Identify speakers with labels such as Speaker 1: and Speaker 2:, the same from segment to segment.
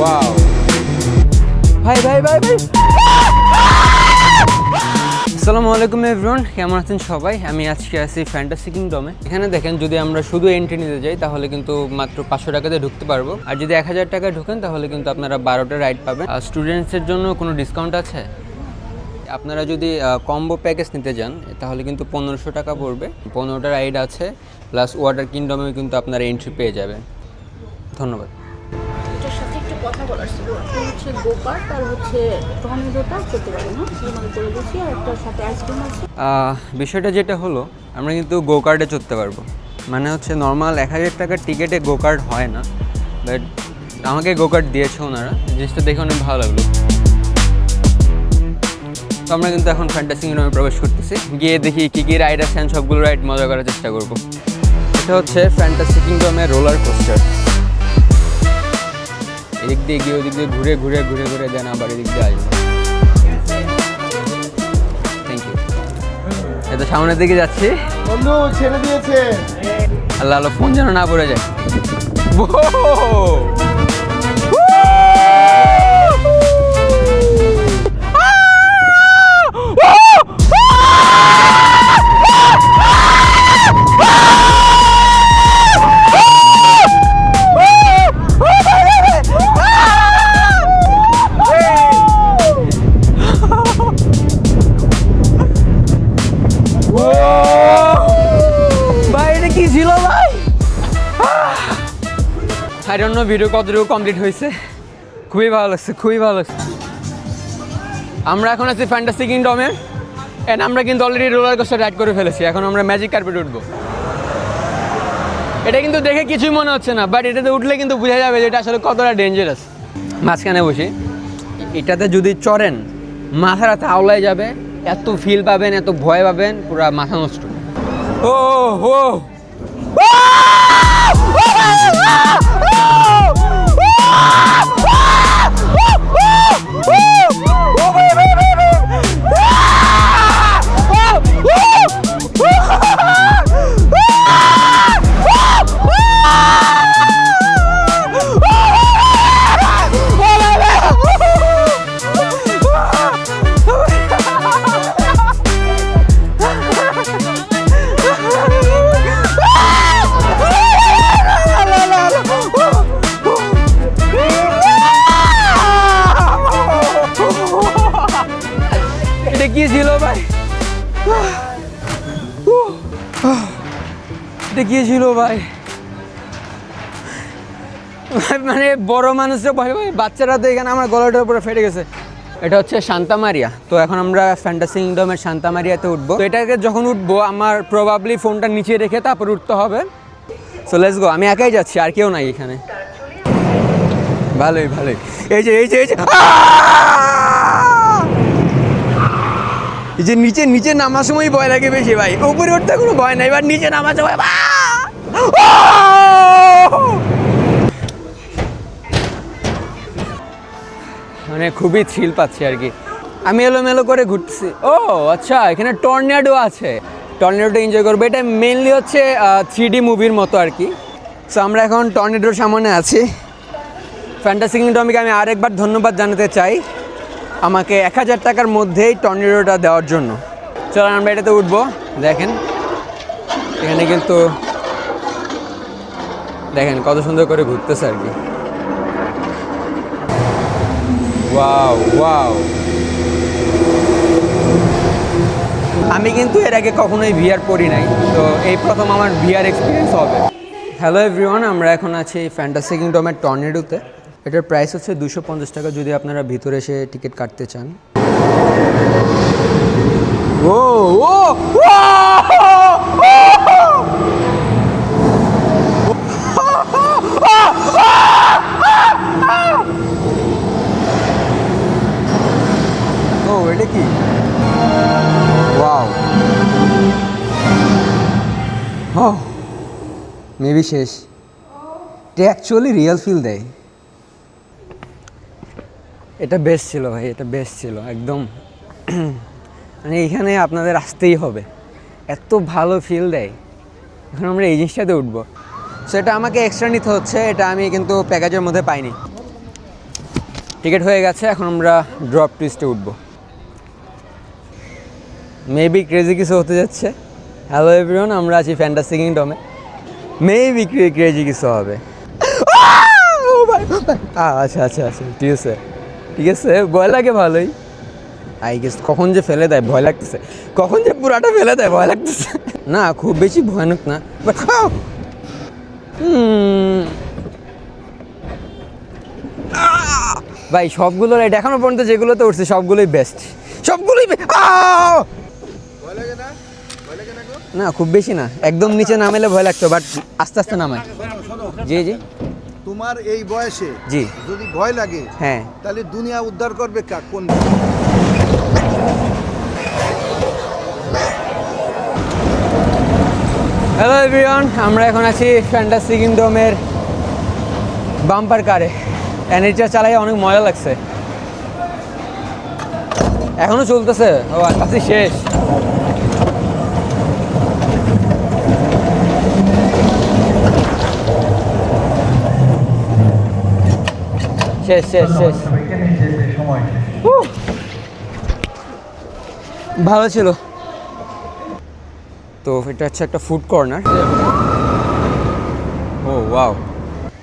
Speaker 1: Wow ভাই ভাই ভাই ভাই। আসসালামু আলাইকুম এভরিওয়ান কেমন আছেন সবাই? আমি আজকে আছি ফ্যান্টাসি কিংডমে এখানে দেখেন যদি আমরা শুধু এন্ট্রি নিতে যাই তাহলে কিন্তু মাত্র পাঁচশো টাকাতে ঢুকতে পারব। আর যদি এক হাজার টাকায় ঢুকেন তাহলে কিন্তু আপনারা বারোটা রাইড পাবেন। আর স্টুডেন্টসের জন্য কোনো ডিসকাউন্ট আছে? আপনারা যদি কম্বো প্যাকেজ নিতে যান তাহলে কিন্তু পনেরোশো টাকা পড়বে। পনেরোটা রাইড আছে প্লাস ওয়াটার কিংডমে কিন্তু আপনারা এন্ট্রি পেয়ে যাবেন। ধন্যবাদ।
Speaker 2: হচ্ছে হচ্ছে না, সেরকম করে আর একটার সাথে আইসক্রিম আছে।
Speaker 1: বিষয়টা যেটা হলো, আমরা কিন্তু গো কার্ডে চড়তে পারব। মানে হচ্ছে নর্মাল এক হাজার টাকার টিকিটে গো কার্ড হয় না বাট আমাকে গো কার্ড দিয়েছে ওনারা। জিনিসটা দেখে অনেক ভালো লাগল। তো আমরা কিন্তু এখন ফ্যান্টাসি কিংডমে প্রবেশ করতেছি। গিয়ে দেখি কী কী রাইড আছে সবগুলো রাইড মজা করার চেষ্টা করব। এটা হচ্ছে ফ্যান্টাসি কিংডমের রোলার কোস্টার এদিক দিয়ে গিয়ে ওদিক দিয়ে ঘুরে ঘুরে ঘুরে ঘুরে দেন আবার এদিক দিয়ে আসব। থ্যাংক ইউ এত সামনের দিকে যাচ্ছি।
Speaker 3: বন্ধু ছেড়ে দিয়েছে।
Speaker 1: আল্লাহ আল্লাহ ফোন যেন না পড়ে যায়। ভিডিও কতটুকু কমপ্লিট হয়েছে? খুবই ভালো লাগছে, খুবই ভালো লাগছে। আমরা এখন আছি ফ্যান্টাসি কিংডমে এন্ড আমরা কিন্তু অলরেডি রোলার কোস্টার রাইড করে ফেলেছি। এখন আমরা ম্যাজিক কার্পেট উঠবো। এটা কিন্তু দেখে কিছুই মনে হচ্ছে না বাট এটাতে উঠলে কিন্তু বোঝা যাবে যে এটা আসলে কতটা ডেঞ্জারাস মাঝখানে বসে। এটাতে যদি চড়েন মাথা রাতে আওলায় যাবে, এত ফিল পাবেন, এত ভয় পাবেন, পুরো মাথা নষ্ট। ও ও! এটা কি ছিল ভাই। মানে বড় মানুষরা ভয় পায় বাচ্চারা তো এখানে আমার গলাটার উপরে ফেটে গেছে। এটা হচ্ছে শান্তা মারিয়া। তো এখন আমরা ফ্যান্টাসি কিংডমের শান্তা মারিয়াতে উঠবো। তো এটাকে যখন উঠবো, আমার প্রবাবলি ফোনটা নিচে রেখে তারপর উঠতে হবে। সো লেটস গো আমি একাই যাচ্ছি, আর কেউ নাই এখানে। ভালোই ভালোই। এই যে এই যে এই যে এই যে নিচে নিচে নামার সময় ভয় লাগে বেশি ভাই। উপরে উঠতে কোনো ভয় নাই, এবার নিচে নামার! আহ! মানে খুবই থ্রিল পাচ্ছি আর কি। আমি এলোমেলো করে ঘুরতেছি। ও আচ্ছা এখানে টর্নেডো আছে। টর্নেডোটা এনজয় করব। এটা মেনলি হচ্ছে থ্রি মুভির মতো আর কি। সো আমরা এখন টর্নেডোর সামনে আছি। ফ্যান্টাসি কিংডমকে আমি আরেকবার ধন্যবাদ জানাতে চাই। আমাকে এক হাজার টাকার মধ্যেই টর্নেডোটা দেওয়ার জন্য। চলো, আমরা এটাতে উঠবো। দেখেন, এখানে কিন্তু দেখেন কত সুন্দর করে ঘুরতেছে আর কি ওয়াও আমি কিন্তু এর আগে কখনোই ভিআর পড়ি নাই তো এই প্রথম আমার ভিআর এক্সপিরিয়েন্স হবে হ্যালো এভরিওয়ান আমরা এখন আছি ফ্যান্টাসি কিংডমের টর্নেডোতে এটার প্রাইস হচ্ছে দুশো পঞ্চাশ টাকা যদি আপনারা ভিতরে এসে টিকিট কাটতে চান ও ও ও এটা কি? ওয়াও ও মেবি শেষ। এটা অ্যাকচুয়ালি রিয়েল ফিল দেয়। এটা বেস্ট ছিল ভাই, এটা বেস্ট ছিল, একদম। মানে এখানে আপনাদের আসতেই হবে। এত ভালো ফিল দেয়। এখন আমরা এই জিনিসটাতে উঠবো। সো এটা আমাকে এক্সট্রা নিতে হচ্ছে, এটা আমি কিন্তু প্যাকেজের মধ্যে পাইনি। টিকিট হয়ে গেছে, এখন আমরা ড্রপ টুইস্টে উঠবো। মেবি ক্রেজি কিছু হতে যাচ্ছে। হ্যালো এভরিওয়ান আমরা আছি ফ্যান্টাসি কিংডমে মেবি ক্রেজি কিছু হবে। আ, আচ্ছা আচ্ছা আচ্ছা ঠিক আছে। ঠিক আছে ভয় লাগে ভালোই। আই গেস কখন যে ফেলে দেয় ভয় লাগতেছে। কখন যে পুরাটা ফেলে দেয় ভয় লাগতেছে। না খুব বেশি ভয়ানক না। বাট ভাই সবগুলো রাইড এখনও পর্যন্ত যেগুলোতে উঠছে সবগুলোই বেস্ট সবগুলোই! না? খুব বেশি না। একদম নিচে নামেলে ভয় লাগতো বাট আস্তে আস্তে নামায় জি জি।
Speaker 3: তোমার এই বয়সে
Speaker 1: জি।
Speaker 3: যদি ভয় লাগে
Speaker 1: হ্যাঁ।
Speaker 3: তাহলে দুনিয়া উদ্ধার করবে কা কোন?
Speaker 1: হ্যালো এভরিওয়ান আমরা এখন আছি ফ্যান্টাসি কিংডমের বাম্পার কারে এটা চালাই অনেক মজা লাগছে। এখনও চলতেছে। ও কাছে শেষ। শেষ শেষ শেষ! ভালো ছিল। তো এটা হচ্ছে একটা ফুড কর্নার ও ওয়াও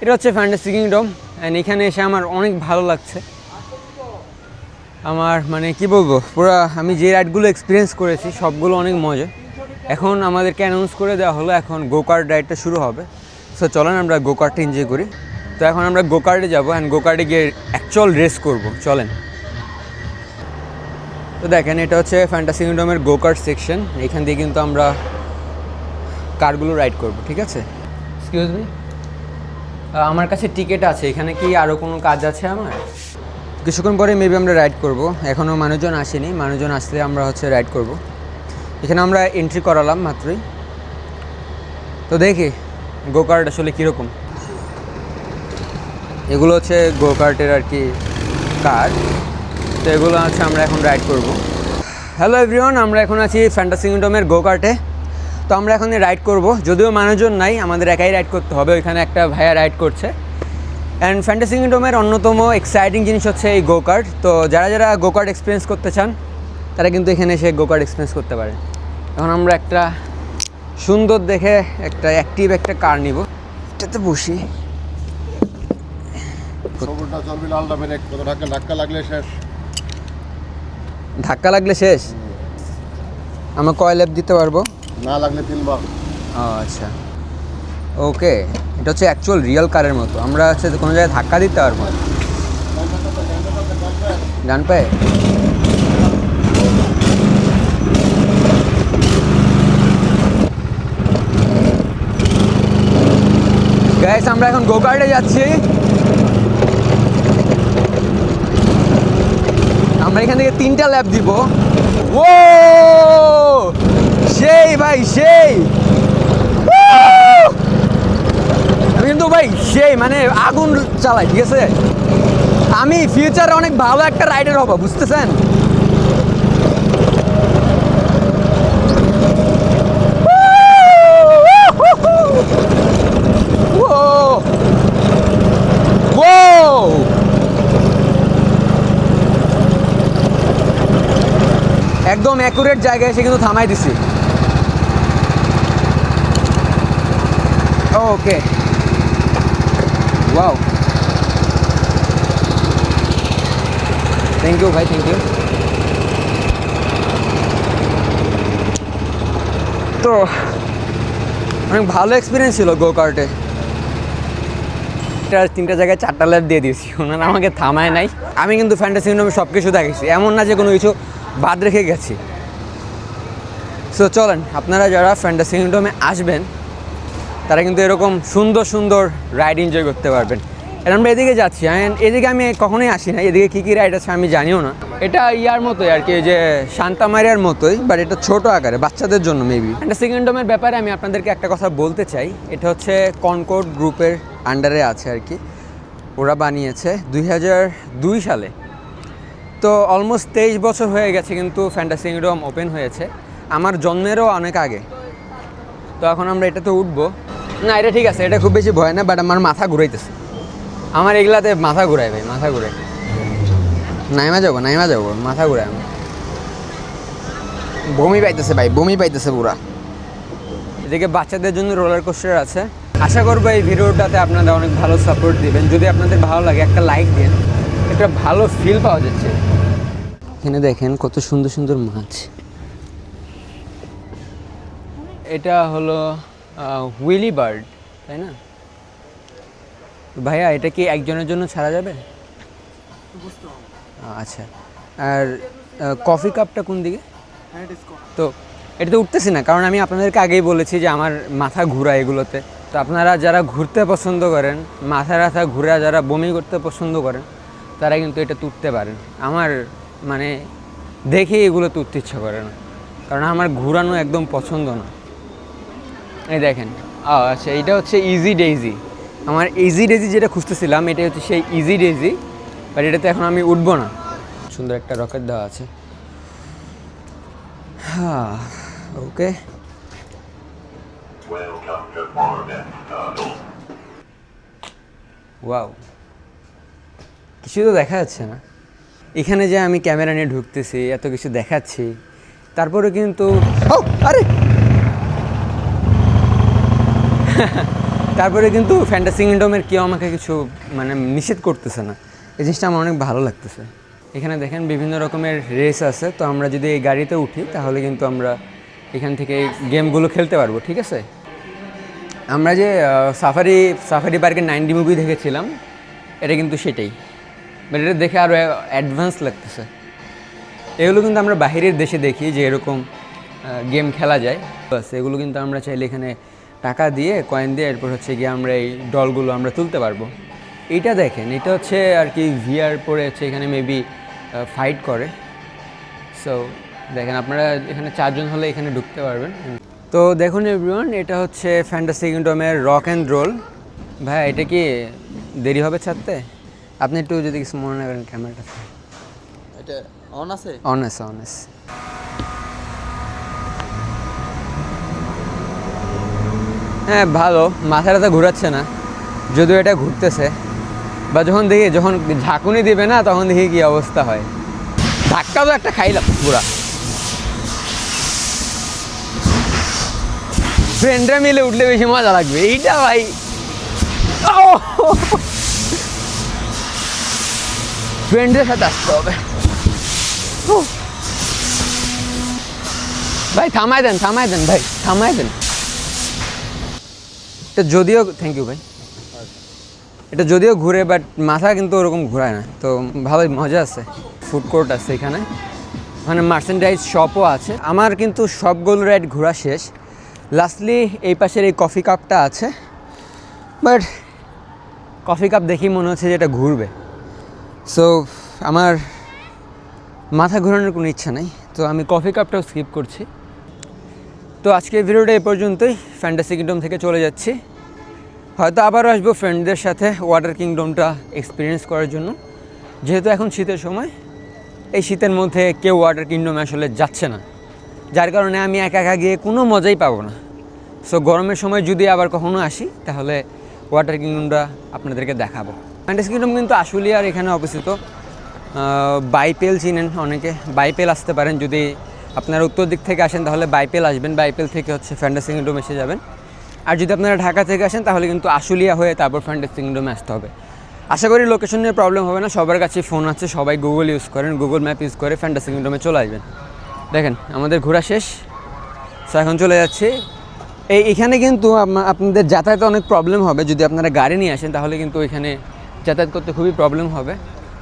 Speaker 1: এটা হচ্ছে ফ্যান্টাসি কিংডম অ্যান্ড এখানে এসে আমার অনেক ভালো লাগছে। আমার মানে কি বলব পুরো আমি যে রাইডগুলো এক্সপিরিয়েন্স করেছি সবগুলো অনেক মজা। এখন আমাদেরকে অ্যানাউন্স করে দেওয়া হলো এখন গো কার্ট রাইডটা শুরু হবে। সো চলেন আমরা গো কার্টটা এনজয় করি। তো এখন আমরা গোকার্ডে যাব অ্যান্ড গোকার্ডে গিয়ে অ্যাকচুয়াল রেস করব, চলেন। তো দেখেন, এটা হচ্ছে ফ্যান্টাসি কিংডমের গো কার্ট সেকশন এখান দিয়ে কিন্তু আমরা কারগুলো রাইড করব, ঠিক আছে? এক্সকিউজ মি আমার কাছে টিকিট আছে, এখানে কি আরও কোনো কাজ আছে আমার? কিছুক্ষণ পরে মেবি আমরা রাইড করব এখনও মানুষজন আসেনি, মানুষজন আসলে আমরা হচ্ছে রাইড করব। এখানে আমরা এন্ট্রি করালাম মাত্রই। তো দেখি গোকার্ড আসলে কীরকম। এগুলো হচ্ছে গো কার্টের আর কি কার তো এগুলো হচ্ছে আমরা এখন রাইড করব। হ্যালো এভরিওয়ান আমরা এখন আছি ফ্যান্টাসি কিংডমের গো কার্টে তো আমরা এখন রাইড করব। যদিও মানুষজন নাই, আমাদের একাই রাইড করতে হবে। ওইখানে একটা ভাইয়া রাইড করছে। অ্যান্ড ফ্যান্টাসি কিংডমের অন্যতম এক্সাইটিং জিনিস হচ্ছে এই গো কার্ট তো যারা যারা গো কার্ট এক্সপিরিয়েন্স করতে চান, তারা কিন্তু এখানে এসে গো কার্ট এক্সপিরিয়েন্স করতে পারে। এখন আমরা একটা সুন্দর দেখে একটা অ্যাক্টিভ একটা কার নিব। এটাতে বসি।
Speaker 3: সবুজটা চলবি লালটা ব্রেক কত ধাক্কা ধাক্কা লাগলে শেষ।
Speaker 1: ধাক্কা লাগলে শেষ? আমরা কয় ল্যাপ দিতে পারব?
Speaker 3: না লাগলে তিনবার।
Speaker 1: আচ্ছা। ওকে এটা হচ্ছে অ্যাকচুয়াল রিয়েল কারের মতো। আমরা হচ্ছে কোনো জায়গায় ধাক্কা দিতে পারব। ডান পায়ে? গাইস আমরা এখন গোকার্ডে যাচ্ছি। আমরা এখান থেকে তিনটা ল্যাব দিব। ও সেই ভাই, সেই। আমি কিন্তু ভাই, সেই মানে আগুন চালাই, ঠিক আছে? আমি ফিউচারে অনেক ভালো একটা রাইডার হব, বুঝতেছেন? জায়গায় এসে কিন্তু থামাই দিছি। ওকে ওয়াও থ্যাংক ইউ ভাই থ্যাংক ইউ তো, অনেক ভালো এক্সপিরিয়েন্স ছিল গো কার্টে তিনটা জায়গায় চারটা ল্যাব দিয়ে দিয়েছি, ওনারা আমাকে থামায় নাই। আমি কিন্তু ফ্যান্টাসি কিংডমে সব কিছু দেখেছি, এমন না যে কোনো কিছু বাদ রেখে গেছি। সো চলেন, আপনারা যারা ফ্যান্টাসি কিংডমে আসবেন, তারা কিন্তু এরকম সুন্দর সুন্দর রাইড এনজয় করতে পারবেন। আর আমরা এদিকে যাচ্ছি এদিকে আমি কখনোই আসি না, এদিকে কী কী রাইড আছে আমি জানিও না। এটা ইয়ার মতোই আর কি যে শান্তামারিয়ার মতোই বাট এটা ছোট আকারে, বাচ্চাদের জন্য মেবি একটা সেকেন্ডমের ব্যাপারে আমি আপনাদেরকে একটা কথা বলতে চাই, এটা হচ্ছে কনকোর্ড গ্রুপের আন্ডারে আছে আর কি। ওরা বানিয়েছে দুই হাজার দুই সালে। তো অলমোস্ট তেইশ বছর হয়ে গেছে কিন্তু ফ্যান্টাসি কিংডম ওপেন হয়েছে। আমার জন্মেরও অনেক আগে। তো এখন আমরা এটাতে উঠবো। না, এটা ঠিক আছে, এটা খুব বেশি ভয় না বাট আমার মাথা ঘুরাইতেছে। আমার এগুলাতে মাথা ঘুরাই ভাই, মাথা ঘুরাই নাইমা যাব নাইমা যাব, মাথা ঘুরে আমি বমি পাইতেছে ভাই, বমি পাইতেছে পুরা। এদিকে বাচ্চাদের জন্য রোলার কোস্টার আছে। আশা করব এই ভিডিওটাতে আপনারা অনেক ভালো সাপোর্ট দিবেন। যদি আপনাদের ভালো লাগে, একটা লাইক দিন। একটা ভালো ফিল পাওয়া যাচ্ছে। এখানে দেখেন কত সুন্দর সুন্দর মাছ। এটা হলো হুইলি বার্ড, তাই না? ভাইয়া, এটা কি একজনের জন্য ছাড়া যাবে? আচ্ছা। আর কফি কাপটা কোন দিকে? তো এটা তো উঠতেছি না, কারণ আমি আপনাদেরকে আগেই বলেছি যে আমার মাথা ঘুরা এগুলোতে। তো আপনারা যারা ঘুরতে পছন্দ করেন, মাথা ব্যথা ঘুরে যারা বমি করতে পছন্দ করেন, তারা কিন্তু এটা তুলতে পারেন। আমার মানে দেখে এগুলো তুলতে ইচ্ছা করে না। কারণ আমার ঘুরানো একদম পছন্দ না। এই দেখেন। আচ্ছা এটা হচ্ছে ইজি ডেইজি আমার ইজি ডেইজি যেটা খুঁজতেছিলাম এটা হচ্ছে সেই ইজি ডেইজি বাট এটাতে এখন আমি উঠবো না। সুন্দর একটা রকেট দেওয়া আছে। হ্যাঁ ওকে ওয়াও কিছু তো দেখা যাচ্ছে না। এখানে যে আমি ক্যামেরা নিয়ে ঢুকতেছি এত কিছু দেখাচ্ছি তারপরে কিন্তু ও আরে! তারপরে কিন্তু ফ্যান্টাসি কিংডমের কেউ আমাকে কিছু মানে নিষেধ করতেছে না। এই জিনিসটা আমার অনেক ভালো লাগতেছে। এখানে দেখেন বিভিন্ন রকমের রেস আছে, তো আমরা যদি এই গাড়িতে উঠি, তাহলে কিন্তু আমরা এখান থেকে গেমগুলো খেলতে পারব, ঠিক আছে? আমরা যে সাফারি সাফারি পার্কের নাইনটি মুভি দেখেছিলাম, এটা কিন্তু সেটাই। বাট এটা দেখে আরও অ্যাডভান্স লাগতেছে। এগুলো কিন্তু আমরা বাহিরের দেশে দেখি যে এরকম গেম খেলা যায়। বাস এগুলো কিন্তু আমরা চাইলে এখানে টাকা দিয়ে কয়েন দিয়ে এরপর হচ্ছে গিয়ে আমরা এই ডলগুলো আমরা তুলতে পারব। এইটা দেখেন এটা হচ্ছে আর কি ভিআর পরে হচ্ছে এখানে মেবি ফাইট করে। সো দেখেন আপনারা এখানে চারজন হলে এখানে ঢুকতে পারবেন। তো দেখুন এভরিওয়ান এটা হচ্ছে ফ্যান্টাসি কিংডমের রক অ্যান্ড রোল ভাই এটা কি দেরি হবে ছাড়তে? আপনি একটু যদি কিছু মনে না করেন ক্যামেরাটা
Speaker 4: এটা অন আছে?
Speaker 1: অনেস অনেস হ্যাঁ ভালো। মাথা টাথা ঘুরাচ্ছে না। যদিও এটা ঘুরতেছে। বা যখন দেখি, যখন ঝাঁকুনি দিবে না, তখন দেখি কি অবস্থা হয়। ধাক্কা তো একটা খাইলাম, পুরা। ফ্রেন্ডরা মিলে উঠলে বেশি মজা লাগবে। এইটা ভাই। ফ্রেন্ডের সাথে আসতে হবে। ভাই থামাই দেন থামাই দেন, ভাই থামাই দেন। এটা যদিও থ্যাংক ইউ ভাই। এটা যদিও ঘুরে বাট মাথা কিন্তু ওরকম ঘোরায় না। তো ভালোই মজা আছে। ফুড কোর্ট আছে এখানে। ওখানে মার্চেন্ডাইজ শপও আছে। আমার কিন্তু সবগুলো রাইড ঘোরা শেষ। লাস্টলি এই পাশের এই কফি কাপটা আছে। বাট কফি কাপ দেখি মনে হচ্ছে যে এটা ঘুরবে। সো আমার মাথা ঘোরানোর কোনো ইচ্ছা নেই। তো আমি কফি কাপটাও স্কিপ করছি। তো আজকের ভিডিওটা এই পর্যন্তই। ফ্যান্টাসি কিংডম থেকে চলে যাচ্ছি। হয়তো আবারও আসব ফ্রেন্ডদের সাথে ওয়াটার কিংডমটা এক্সপিরিয়েন্স করার জন্য। যেহেতু এখন শীতের সময়, এই শীতের মধ্যে কেউ ওয়াটার কিংডমে আসলে যাচ্ছে না। যার কারণে আমি একা একা গিয়ে কোনো মজাই পাবো না। সো গরমের সময় যদি আবার কখনো আসি, তাহলে ওয়াটার কিংডমটা আপনাদেরকে দেখাবো। ফ্যান্টাসি কিংডম কিন্তু আসলেই আর এখানে অবস্থিত। বাইপেল চিনেন অনেকে। বাইপেল আসতে পারেন যদি আপনারা উত্তর দিক থেকে আসেন, তাহলে বাইপেল আসবেন। বাইপেল থেকে হচ্ছে ফ্যান্টাসি কিংডম এসে যাবেন। আর যদি আপনারা ঢাকা থেকে আসেন, তাহলে কিন্তু আশুলিয়া হয়ে তারপর ফ্যান্টাসি কিংডমে আসতে হবে। আশা করি লোকেশন নিয়ে প্রবলেম হবে না, সবার কাছে ফোন আছে, সবাই গুগল ইউজ করেন গুগল ম্যাপ ইউজ করে ফ্যান্টাসি কিংডমে চলে আসবেন। দেখেন, আমাদের ঘোরা শেষ। সো এখন চলে যাচ্ছি। এই এখানে কিন্তু আপনাদের যাতায়াতে অনেক প্রবলেম হবে। যদি আপনারা গাড়ি নিয়ে আসেন, তাহলে কিন্তু এখানে যাতায়াত করতে খুবই প্রবলেম হবে।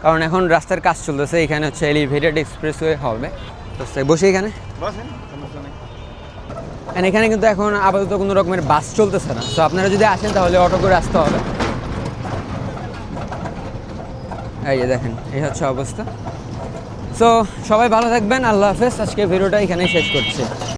Speaker 1: কারণ এখন রাস্তার কাজ চলতেছে, এখানে হচ্ছে এলিভেটেড এক্সপ্রেসওয়ে হবে। বসে এখানে? And এখানে কিন্তু এখন আপাতত কোনো রকমের বাস চলতেছে না। তো আপনারা যদি আসেন তাহলে অটো করে আসতে হবে। এই যে দেখেন এই হচ্ছে অবস্থা। সো সবাই ভালো থাকবেন আল্লাহ হাফেজ। আজকে ভিডিওটা এখানেই শেষ করছি।